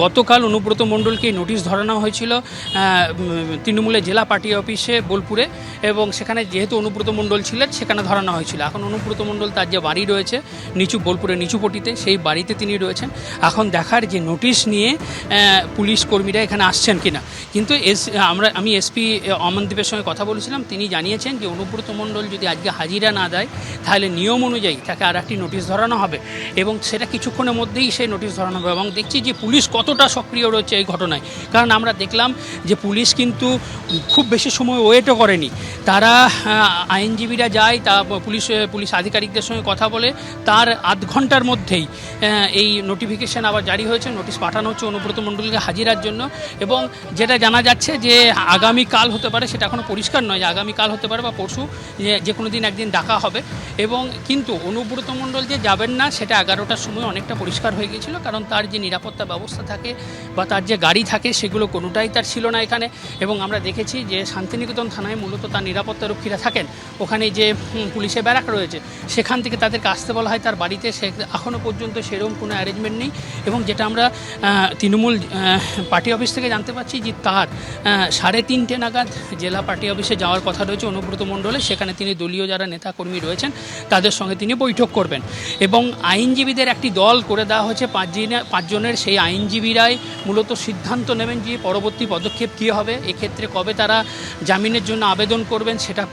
গতকাল অনুব্রত মণ্ডলকে নোটিশ ধরানো হয়েছিল তৃণমূলের জেলা পার্টি অফিসে বোলপুরে এবং সেখানে যেহেতু অনুব্রত মণ্ডল ছিলেন, সেখানে ধরানো হয়েছিল। এখন অনুব্রত মণ্ডল তার যে বাড়ি রয়েছে, নিচু বোলপুরের নিচুপটিতে সেই বাড়িতে তিনি রয়েছেন। এখন দেখার যে নোটিশ নিয়ে পুলিশ কর্মীরা এখানে আসছেন কিনা। কিন্তু এস, আমরা, আমি এসপি, অমনদীপের সঙ্গে কথা বলেছিলাম, তিনি জানিয়েছেন যে অনুব্রত মণ্ডল যদি আজকে হাজিরা না দেয় তাহলে নিয়ম অনুযায়ী তাকে আর একটি নোটিশ ধরানো হবে এবং সেটা কিছুক্ষণের মধ্যেই সেই নোটিশ ধরানো হবে এবং দেখছি যে পুলিশ কতটা সক্রিয় রয়েছে এই ঘটনায়। কারণ আমরা দেখলাম যে পুলিশ কিন্তু খুব বেশি সময় ওয়েটও করেনি। তারা আইনজীবীরা যায়, তা পুলিশ পুলিশ আধিকারিকদের সঙ্গে কথা বলে, তার আধ ঘণ্টার মধ্যেই এই নোটিফিকেশন আবার জারি হয়েছে নোটিশ পাঠানো হচ্ছে অনুব্রত মণ্ডলকে হাজিরার জন্য এবং যেটা জানা যাচ্ছে যে আগামীকাল হতে পারে, সেটা এখনও পরিষ্কার নয় যে আগামীকাল হতে পারে বা পরশু, যে কোনো দিন একদিন ডাকা হবে। এবং কিন্তু অনুব্রত মণ্ডল যে যাবেন না সেটা এগারোটার সময় অনেকটা পরিষ্কার হয়ে গিয়েছিল কারণ তার যে নিরাপত্তা ব্যবস্থা থাকে বা তার যে গাড়ি থাকে সেগুলো কোনোটাই তার ছিল না এখানে। এবং আমরা দেখেছি যে শান্তিনিকেতন থানায় মূলত তার নিরাপত্তারক্ষীরা থাকেন। ওখানে যে হুম, পুলিশের ব্যারাক রয়েছে সেখান থেকে তাদেরকে আসতে বলা হয়। তার বাড়িতে সে এখনও পর্যন্ত সেরকম কোনো অ্যারেঞ্জমেন্ট নেই এবং যেটা আমরা তৃণমূল পার্টি অফিস থেকে জানতে পারছি যে তার সাড়ে তিনটে নাগাদ জেলা পার্টি অফিসে যাওয়ার কথা রয়েছে অনুব্রত মণ্ডলে। সেখানে তিনি দলীয় যারা নেতাকর্মী রয়েছেন তাদের সঙ্গে তিনি বৈঠক করবেন। এবং আইনজীবীদের একটি দল করে দেওয়া হয়েছে। পাঁচ দিনে- পাঁচজনের সেই আইনজীবীরাই মূলত সিদ্ধান্ত নেবেন যে পরবর্তী পদক্ষেপ কী হবে। এক্ষেত্রে কবে তারা জামিনের জন্য আবেদন করবেন সেটা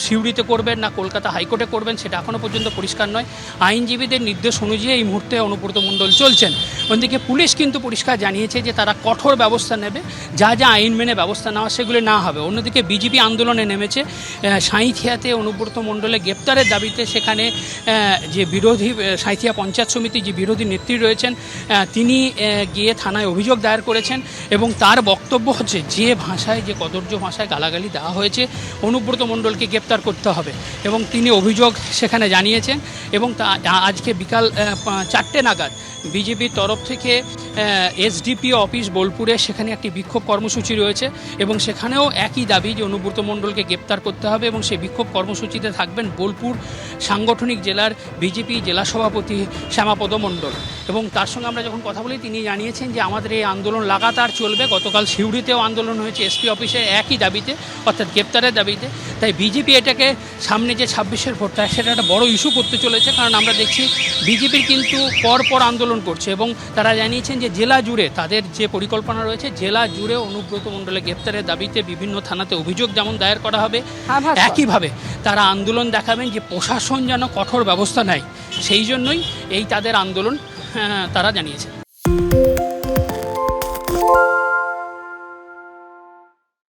সিউড়িতে করবেন না কলকাতা হাইকোর্টে করবেন সেটা এখনও পর্যন্ত পরিষ্কার নয়। আইনজীবীদের নির্দেশ অনুযায়ী এই মুহূর্তে অনুব্রত মণ্ডল চলছেন। অন্যদিকে পুলিশ কিন্তু পরিষ্কার জানিয়েছে যে তারা কঠোর ব্যবস্থা নেবে, যা যা আইন মেনে ব্যবস্থা নেওয়া সেগুলি না হবে। অন্যদিকে বিজেপি আন্দোলনে নেমেছে সাঁইথিয়াতে অনুব্রত মণ্ডলে গ্রেপ্তারের দাবিতে সেখানে যে বিরোধী সাঁইথিয়া পঞ্চায়েত সমিতি যে বিরোধী নেত্রী রয়েছেন তিনি গিয়ে থানায় অভিযোগ দায়ের করেছেন এবং তার বক্তব্য হচ্ছে যে ভাষায়, যে কদর্য ভাষায় গালাগালি দেওয়া হয়েছে, অনুব্রত মণ্ডলকে গ্রেপ্তার করতে হবে। এবং তিনি অভিযোগ সেখানে জানিয়েছেন এবং আজকে বিকাল চারটে নাগাদ বিজেপির তরফ থেকে এসডিপি অফিস বোলপুরে সেখানে একটি বিক্ষোভ কর্মসূচি রয়েছে এবং সেখানেও একই দাবি যে অনুব্রত মণ্ডলকে গ্রেপ্তার করতে হবে এবং সেই বিক্ষোভ কর্মসূচিতে থাকবেন বোলপুর সাংগঠনিক জেলার বিজেপি জেলা সভাপতি শ্যামাপদ মণ্ডল। এবং তার সঙ্গে আমরা যখন কথা বলি, তিনি জানিয়েছেন যে আমাদের এই আন্দোলন লাগাতার চলবে। গতকাল সিউড়িতেও আন্দোলন হয়েছে। এসপি অফিসে একই দাবিতে, অর্থাৎ গ্রেপ্তারের দাবিতে। তাই বিজেপি এটাকে সামনে যে ছাব্বিশের ভোটটা সেটা একটা বড় ইস্যু করতে চলেছে। কারণ আমরা দেখছি বিজেপির কিন্তু পর পর আন্দোলন করছে এবং তারা জানিয়েছেন যে জেলা জুড়ে তাদের যে পরিকল্পনা রয়েছে জেলা জুড়ে অনুব্রত মন্ডলে গ্রেপ্তারের দাবিতে বিভিন্ন থানাতে অভিযোগ যেমন দায়ের করা হবে হ্যাঁ, একইভাবে তারা আন্দোলন দেখাবেন যে প্রশাসন যেন কঠোর ব্যবস্থা নেয়। সেই জন্যই এই তাদের আন্দোলন আহ, তারা জানিয়েছে।